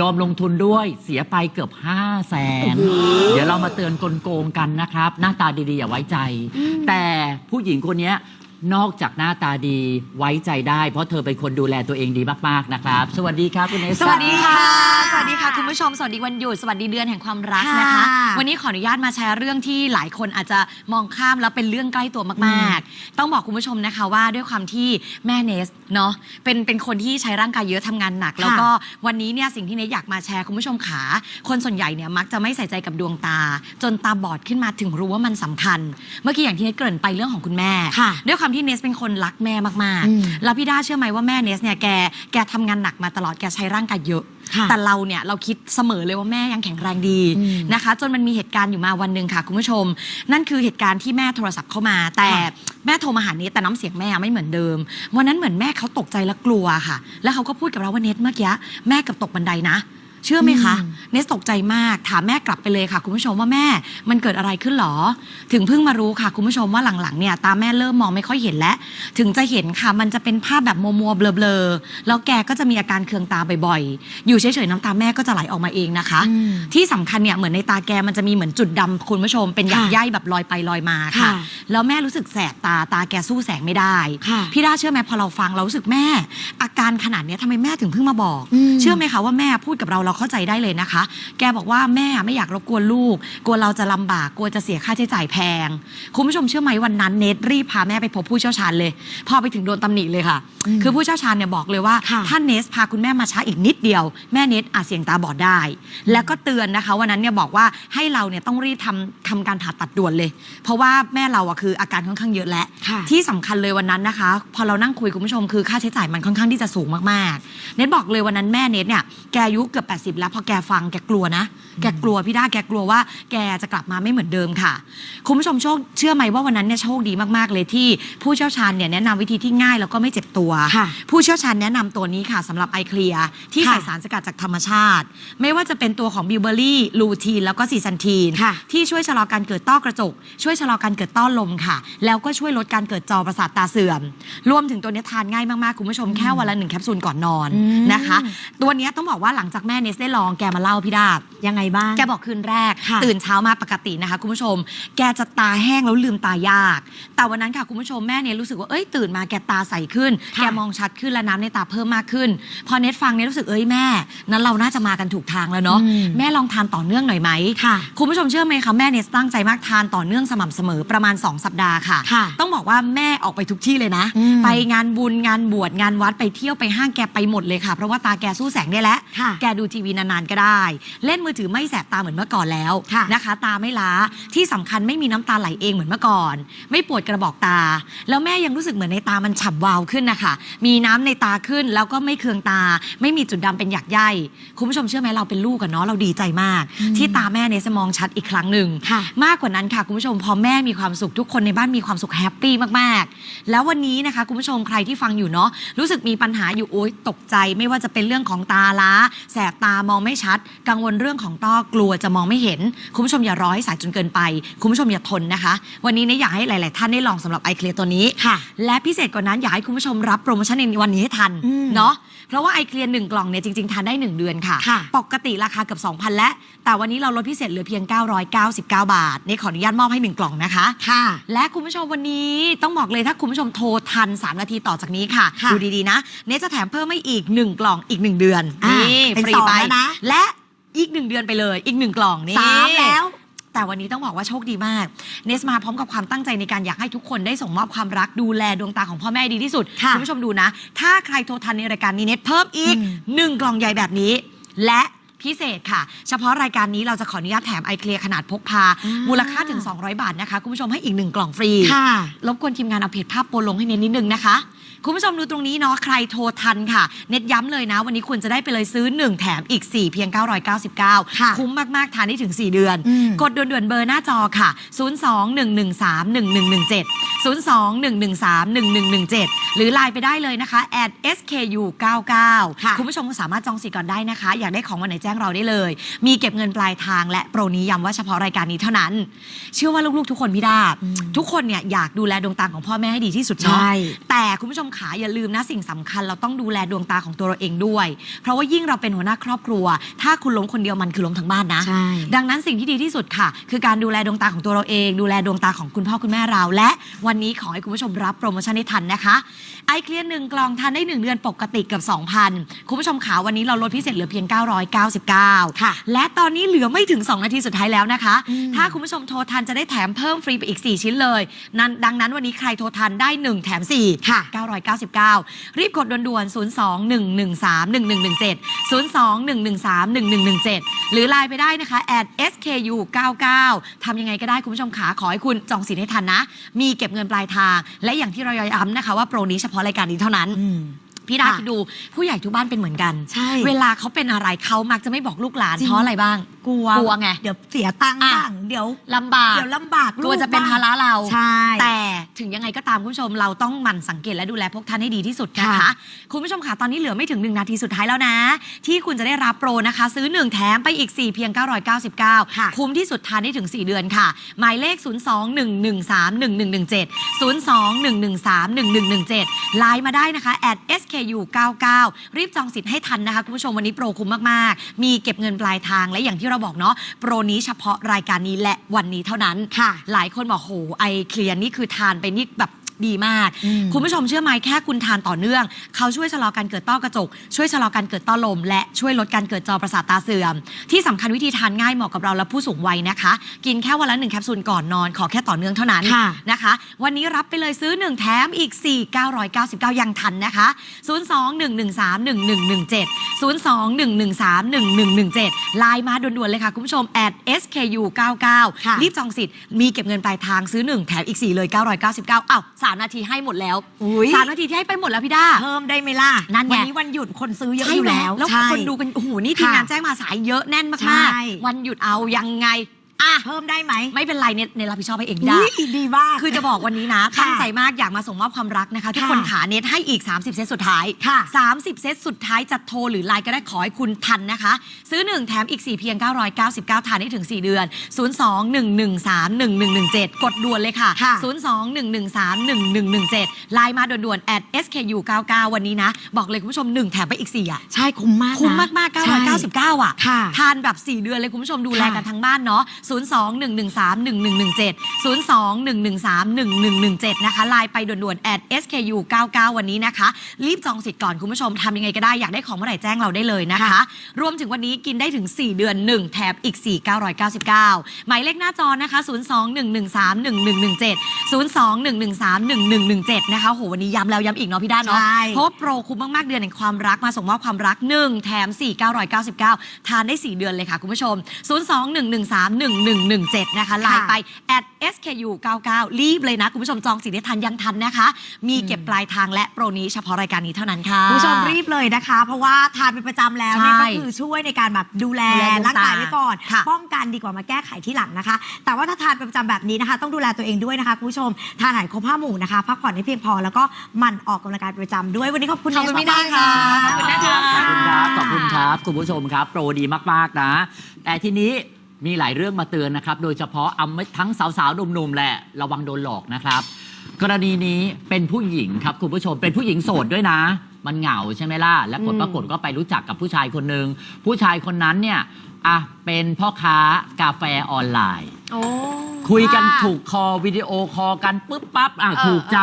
ยอมลงทุนด้วยเสียไปเกือบ5 0 0แสนเดี๋ยวเรามาเตือนกลโกงกันนะครับ หน้าตาดีๆ อย่าไว้ใจ แต่ผู้หญิงคนเนี้ย นอกจากหน้าตาดีไว้ใจได้ เพราะเธอเป็นคนดูแลตัวเองดีมากๆนะครับ สวัสดีครับคุณเอสสวัสดีค่ะรับสวัสดีค่ะ คุณผู้ชม สวัสดีวันหยุด สวัสดีเดือนแห่งความรักนะคะ ค่ะวันนี้ขออนุญาตมาแชร์เรื่องที่หลายคนอาจจะมองข้ามแล้วเป็นเรื่องใกล้ตัวมาก ๆ ต้องบอกคุณผู้ชมนะคะว่าด้วยความที่แม่เนสเนาะเป็นเป็นคนที่ใช้ร่างกายเยอะทำงานหนัก แล้วก็วันนี้เนี่ยสิ่งที่เนสอยากมาแชร์คุณผู้ชมขา คนส่วนใหญ่เนี่ยมักจะไม่ใส่ใจกับดวงตา จนตาบอดขึ้นมาถึงรู้ว่ามันสำคัญ เมื่อกี้อย่างที่เนสเกริ่นไปเรื่องของคุณแม่ ค่ะ ด้วยความที่เนสเป็นคนรักแม่มากอืมๆแล้วพี่ด้าเชื่อไหมว่าแม่เนสเนี่ยแกแกทำงานหนักมาตลอดแกใช้ร่างกายเยอะค่ะแต่เราเนี่ยเราคิดเสมอเลยว่าแม่ยังแข็งแรงดีอืมนะคะ จนมันมีเหตุการณ์อยู่มาวันหนึ่งค่ะคุณผู้ชม นั่นคือเหตุการณ์ที่แม่โทรศัพท์เข้ามา แต่ค่ะแม่โทรมาหาเนสแต่น้ำเสียงแม่ไม่เหมือนเดิมวันนั้นเหมือนแม่เขาตกใจและกลัวค่ะ แล้วเขาก็พูดกับเราว่าเนสเมื่อกี้แม่เกับตกบันไดนะ เชื่อไหมคะอืมเนสตกใจมากถามแม่กลับไปเลยค่ะ คุณผู้ชมว่าแม่มันเกิดอะไรขึ้นหรอ ถึงเพิ่งมารู้ค่ะ คุณผู้ชมว่าหลังๆเนี่ยตาแม่เริ่มมองไม่ค่อยเห็นแล้ว ถึงจะเห็นค่ะมันจะเป็นภาพแบบมัวๆเบลอๆแล้วแกก็จะมีอาการเคืองตาบ่อยๆ อยู่เฉยๆน้ำตาแม่ก็จะไหลออกมาเองนะคะอืมที่สำคัญเนี่ยเหมือนในตาแกมันจะมีเหมือนจุดดำคุณผู้ชม เป็นหยักค่ะใยแบบลอยไปลอยมาค่ะค่ะ แล้วแม่รู้สึกแสบตาตาแกสู้แสงไม่ได้ค่ะพี่ด้าเชื่อไหมพอเราฟังเรารู้สึกแม่ อาการขนาดเนี้ยทำไมแม่ถึงเพิ่งมาบอกอืมเชื่อไหมคะว่าแม่พูดกับเราเราเข้าใจได้เลยนะคะ แกบอกว่าแม่ไม่อยากรบกวนลูก กลัวเราจะลำบาก กลัวจะเสียค่าใช้จ่ายแพง คุณผู้ชมเชื่อไหมวันนั้นเนทรีบพาแม่ไปพบผู้เชี่ยวชาญเลย พอไปถึงโดนตำหนิเลยค่ะ คือผู้เชี่ยวชาญเนี่ยบอกเลยว่าค่ะถ้าเนสพาคุณแม่มาช้าอีกนิดเดียว แม่เนสอาจเสี่ยงตาบอดได้ แล้วก็เตือนนะคะวันนั้นเนี่ยบอกว่าให้เราเนี่ยต้องรีบทำทำการผ่าตัดด่วนเลย เพราะว่าแม่เราอะคืออาการค่อนข้างเยอะแล้วค่ะที่สำคัญเลยวันนั้นนะคะ พอเรานั่งคุยคุณผู้ชมคือค่าใช้จ่ายมันค่อนข้างที่จะสูงมากๆ เน็ตบอกเลยวันนั้นแม่เน็ตเนี่ยแกอายุเกือบ80 แล้วพอแกฟังแกกลัวนะ แกกลัวพี่ด้าแกกลัวว่า แกจะกลับมาไม่เหมือนเดิมค่ะคุณผู้ชมโชคเชื่อไหมว่าวันนั้นเนี่ยโชคดีมากๆเลยที่ผู้เชี่ยวชาญเนี่ยแนะนำวิธีที่ง่ายแล้วก็ไม่เจ็บตัวค่ะผู้เชี่ยวชาญแนะนำตัวนี้ค่ะสำหรับไอเคลียที่ค่ะใส่สารสกัดจากธรรมชาติ ไม่ว่าจะเป็นตัวของบิวเบอรี่ลูทีนแล้วก็ซีซันทีนค่ะที่ช่วยชะลอการเกิดต้อกระจก ช่วยชะลอการเกิดต้อลมค่ะ แล้วก็ช่วยลดการเกิดจอประสาทตาเสื่อม รวมถึงตัวเนี้ยทานง่ายมาก ๆ คุณผู้ชมแค่วันละหนึ่งแคปซูลก่อนนอนอืมนะคะ ตัวเนี้ยต้องบอกว่าหลังจากแม่เนสได้ลองแกมาเล่าพี่ดาบ ยังไงบ้าง แกบอกคืนแรก ค่ะตื่นเช้ามาปกตินะคะ คุณผู้ชม แกจะตาแห้งแล้วลืมตายาก แต่วันนั้นค่ะคุณผู้ชมแม่เนี่ยรู้สึกว่าเอ้ยตื่นมาแกตาใสขึ้น ค่ะแกมองชัดขึ้นและน้ำในตาเพิ่มมากขึ้น พอเน็ตฟังเนี่ยรู้สึกเอ้ยแม่ นั้นเราน่าจะมากันถูกทางแล้วเนาะอืม แม่ลองทานต่อเนื่องหน่อยไหม ค่ะ คุณผู้ชมเชื่อไหมคะแม่เนี่ยตั้งใจมากทานต่อเนื่องสม่ำเสมอประมาณ 2 สัปดาห์ค่ะ ค่ะต้องบอกว่าแม่ออกไปทุกที่เลยนะ อืม ไปงานบุญงานบวชงานวัดไปเที่ยวไปห้างแกไปหมดเลยค่ะ เพราะว่าตาแกสู้แสงได้แล้ว ค่ะ แกดูทีวีนานๆก็ได้ เล่นมือถือไม่แสบตาเหมือนเมื่อก่อนแล้วค่ะนะคะ ตาไม่ล้าที่สำคัญไม่มีน้ำตาไหลเองเหมือนเมื่อก่อน ไม่ปวดกระบอกตา แล้วแม่ยังรู้สึกเหมือนในตามันฉ่ำวาวขึ้นนะคะมีน้ำในตาขึ้นแล้วก็ไม่เคืองตา ไม่มีจุดดำเป็นหยักใยคุณผู้ชมเชื่อไหมเราเป็นลูกกันเนาะเราดีใจมาก ที่ตาแม่เนี่ยจะมองชัดอีกครั้งหนึ่งค่ะมากกว่านั้นค่ะคุณผู้ชมพอแม่มีความสุขทุกคนในบ้านมีความสุขแฮปปี้มากๆ แล้ววันนี้นะคะคุณผู้ชมใครที่ฟังอยู่เนาะรู้สึกมีปัญหาอยู่โอ๊ยตกใจ ไม่ว่าจะเป็นเรื่องของตาล้า แสบตามองไม่ชัด กังวลเรื่องของต้อกลัวจะมองไม่เห็น คุณผู้ชมอย่ารอให้สายจนเกินไป คุณผู้ชมอย่าทนนะคะ วันนี้เนี่ยอยากให้หลาย ๆ ท่านได้ลองสำหรับไอเคลียตัวนี้ ค่ะ และพิเศษกว่านั้นอยากให้คุณผู้ชมรับโปรโมชั่นในวันนี้ให้ทันอืมเนาะเพราะว่าไอเคลียร์หนึ่งกล่องเนี่ยจริง ๆ ทานได้ 1 เดือนค่ะ ค่ะ ปกติราคาเกือบ2,000 และ แต่วันนี้เราลดพิเศษเหลือเพียง 999 บาทนี่ขออนุญาตมอบให้1กล่องนะคะ ค่ะ และคุณผู้ชมวันนี้ต้องบอกเลยถ้าคุณผู้ชมโทรทัน 3 นาทีต่อจากนี้ค่ะ ค่ะดูดี ๆ นะ เนสจะแถมเพิ่มให้อีก 1 กล่องอีก 1 เดือนอ่านี่เป็นฟรีสองไปแล้วนะ และ อีก1เดือนไปเลย อีก1กล่องนี่ สามแล้ว แต่วันนี้ต้องบอกว่าโชคดีมาก เนสมาพร้อมกับความตั้งใจในการอยากให้ทุกคนได้ส่งมอบความรักดูแลดวงตาของพ่อแม่ดีที่สุดค่ะณผู้ชมดูนะ ถ้าใครโทรทันในรายการนี้เนสเพิ่มอีกอืม หนึ่งกล่องใหญ่แบบนี้ และ พิเศษค่ะ เฉพาะรายการนี้เราจะขออนุญาตแถมไอเคลียร์ขนาดพกพา อ่ามู มูลค่าถึง 200 บาทนะคะ คุณผู้ชมให้อีกหนึ่งกล่องฟรี ค่ะ รบกวนทีมงานเอาเพจภาพโปรลงให้เน้นนิดนึงนะคะ คุณผู้ชมดูตรงนี้เนาะใครโทรทันค่ะ เน็ตย้ำเลยนะ วันนี้คุณจะได้ไปเลยซื้อ 1 แถมอีก 4 เพียง999ค่ะคุ้มมาก ๆ ทานได้ถึง 4 เดือน อืม กดด่วนๆเบอร์หน้าจอค่ะ 02-113-1117 02-113-1117 หรือไลน์ไปได้เลยนะคะ at sku99 ค่ะ คุณผู้ชมสามารถจองสิทธิ์ก่อนได้นะคะ อยากได้ของวันไหนแจ้งจ้งเราได้เลย มีเก็บเงินปลายทางและโปรนี้ย้ำว่าเฉพาะรายการนี้เท่านั้น เชื่อว่าลูกๆ ทุกคนพี่ดาอืมทุกคนเนี่ยอยากดูแลดวงตาของพ่อแม่ให้ดีที่สุดเนาะใช่แต่คุณผู้ชมขาอย่าลืมนะสิ่งสำคัญ เราต้องดูแลดวงตาของตัวเราเองด้วย เพราะว่ายิ่งเราเป็นหัวหน้าครอบครัว ถ้าคุณล้มคนเดียวมันคือล้มทั้งบ้านนะใช่ดังนั้นสิ่งที่ดีที่สุดค่ะ คือการดูแลดวงตาของตัวเราเอง ดูแลดวงตาของคุณพ่อคุณแม่เรา และวันนี้ขอให้คุณผู้ชมรับโปรโมชั่นให้ทันนะคะไอเคลียร์หนึ่งกล่องทานได้ 1 เดือนปกติเกือบ2,000 คุณผู้ชมขาวันนี้เราลดพิเศษเหลือเพียง999ค่ะ และตอนนี้เหลือไม่ถึง 2 นาทีสุดท้ายแล้วนะคะอืมถ้าคุณผู้ชมโทรทันจะได้แถมเพิ่มฟรีไปอีก 4 ชิ้นเลยนั้นดังนั้นวันนี้ใครโทรทันได้ 1 แถม 4 ค่ะ 999 รีบกดด่วนๆ 02-113-1117 02-113-1117 หรือไลน์ไปได้นะคะ at sku99 ทำยังไงก็ได้คุณผู้ชมขาขอให้คุณจองสิทธิ์ให้ทันนะ มีเก็บเงินปลายทาง และอย่างที่เราย้ำนะคะว่าโปรนี้เฉพาะรายการนี้เท่านั้นอืม พี่ดาค่ะคิดดูผู้ใหญ่ทุกบ้านเป็นเหมือนกัน ใช่ เวลาเขาเป็นอะไรเขามักจะไม่บอกลูกหลานจริง เพราะอะไรบ้าง กลัวกลัวไง เดี๋ยวเสียตังค์อะบ้างเดี๋ยวลำบาก เดี๋ยวลำบากกลัวจะเป็นภาระเรา ใช่ แต่ถึงยังไงก็ตามคุณผู้ชมเราต้องหมั่นสังเกตและดูแลพวกท่านให้ดีที่สุดนะคะ ค่ะ คุณผู้ชมค่ะตอนนี้เหลือไม่ถึง 1 นาทีสุดท้ายแล้วนะ ที่คุณจะได้รับโปรนะคะ ซื้อ 1 แถมไปอีก 4 เพียง 999 ค่ะ คุ้มที่สุดทานได้ถึง 4 เดือนค่ะ หมายเลข 02-113-1117 02-113-1117 ไลน์มาได้นะคะ at sku99 รีบจองสิทธิ์ให้ทันนะคะคุณผู้ชมวันนี้โปรคุ้มมากๆ มีเก็บเงินปลายทางและอย่างที่เราบอกเนาะโปรนี้เฉพาะรายการนี้และวันนี้เท่านั้นค่ะ หลายคนบอกโหไอเคลียร์นี่คือทานไปนี่แบบ ดีมากอืมคุณผู้ชมเชื่อไหมแค่คุณทานต่อเนื่อง เขาช่วยชะลอการเกิดต้อกระจก ช่วยชะลอการเกิดต้อลม และช่วยลดการเกิดจอประสาทตาเสื่อม ที่สำคัญวิธีทานง่ายเหมาะกับเราและผู้สูงวัยนะคะ กินแค่วันละหนึ่งแคปซูลก่อนนอน ขอแค่ต่อเนื่องเท่านั้นค่ะนะคะ วันนี้รับไปเลยซื้อ 1 แถมอีก 4 999 ยังทันนะคะ 02-113-1117 02-113-1117ไลน์มาด่วนๆเลยค่ะคุณผู้ชม at sku99 ค่ะรีบจองสิทธิ์มีเก็บเงินปลายทางซื้อ 1 แถมอีก 4 เลย 999อ้าว3นาทีให้หมดแล้วอุ๊ยสามนาทีที่ให้ไปหมดแล้วพี่ด้า เพิ่มได้ไหมล่ะนั่นไง วันี้วันหยุดคนซื้อเยอะใช่อยู่แล้แล้ววแล้วใช่ คนดูกันโอ้โหนี่ทีมงานค่ะแจ้งมาสายเยอะแน่นใช่มากๆวันหยุดเอายังไง อะ เพิ่มได้ไหมไม่เป็นไรเนเนรับผิดชอบให้เองได้ อุ๊ยดีมาก คือจะบอกวันนี้นะ ค่ะตั้งใจมากอยากมาส่งมอบความรักนะคะ ทุกค่ะคนขาเน็ตให้อีก 30 เซตสุดท้าย ค่ะ 30 เซตสุดท้ายจะโทรหรือไลน์ก็ได้ขอให้คุณทันนะคะ ซื้อ 1 แถมอีก 4 เพียง 999 ทานได้ถึง 4 เดือน 02-113-1117 กดด่วนเลยค่ะ ค่ะ 02-113-1117 ไลน์มาด่วนๆ at sku99 วันนี้นะ บอกเลยคุณผู้ชม 1 แถมไปอีก 4 อะ ใช่คุ้มมากนะคุ้มมากๆ ใช่ 999 อะ ค่ะทานแบบ 4 เดือนเลยคุณผู้ชมดูแลกันทั้งบ้านเนาะ02-113-1117 02-113-1117 นะคะไลน์ไปด่วนๆ at sku99 วันนี้นะคะ รีบจองสิทธิ์ก่อนคุณผู้ชมทำยังไงก็ได้อยากได้ของเมื่อไหร่แจ้งเราได้เลยนะคะค่ะรวมถึงวันนี้กินได้ถึง 4 เดือน 1 แถมอีก 4 999 หมายเลขหน้าจอนะคะ 02-113-1117 02-113-1117 นะคะโหวันนี้ย้ำแล้วย้ำอีกเนาะพี่ด้านเนาะใช่ เพราะว่าโปรคุ้มมากๆเดือนแห่งความรักมาส่งมอบความรัก 1 แถม 4 999 ทานได้ 4 เดือนเลยค่ะคุณผู้ชม02-113-1117 นะคะไลน์ไป at sku99 รีบเลยนะ คุณผู้ชมจองสิทธิ์ได้ทันยังทันนะคะ มีเก็บปลายทางและโปรนี้เฉพาะรายการนี้เท่านั้นค่ะ คุณผู้ชมรีบเลยนะคะ เพราะว่าทานเป็นประจำแล้วเนี่ยใช่ก็คือช่วยในการแบบดูแลดูแลดวงตาร่างกายไว้ก่อน ค่ะป้องกันดีกว่ามาแก้ไขที่หลังนะคะ แต่ว่าถ้าทานเป็นประจำแบบนี้นะคะ ต้องดูแลตัวเองด้วยนะคะคุณผู้ชม ทานอาหารครบห้าหมู่นะคะ พักผ่อนให้เพียงพอแล้วก็หมั่นออกกำลังกายเป็นประจำด้วย วันนี้ขอบคุณขอบคุณเนสพี่ด้ามาค่ะกๆขอบคุณนะคะ ขอบคุณครับ ขอบคุณครับ คุณผู้ชมครับ โปรดีมาก ๆ นะ แต่ทีนี้ มีหลายเรื่องมาเตือนนะครับ โดยเฉพาะเอาทั้งสาวๆหนุ่มๆแหละระวังโดนหลอกนะครับ กรณีนี้เป็นผู้หญิงครับคุณผู้ชม เป็นผู้หญิงโสดด้วยนะ มันเหงาใช่ไหมล่ะ และผลอืมปรากฏก็ไปรู้จักกับผู้ชายคนหนึ่งผู้ชายคนนั้นเนี่ยอะเป็นพ่อค้ากาแฟออนไลน์ โอ้คุยกันค่ะถูกคอวิดีโอคอลกันปุ๊บปั๊บอะเออถูกใจ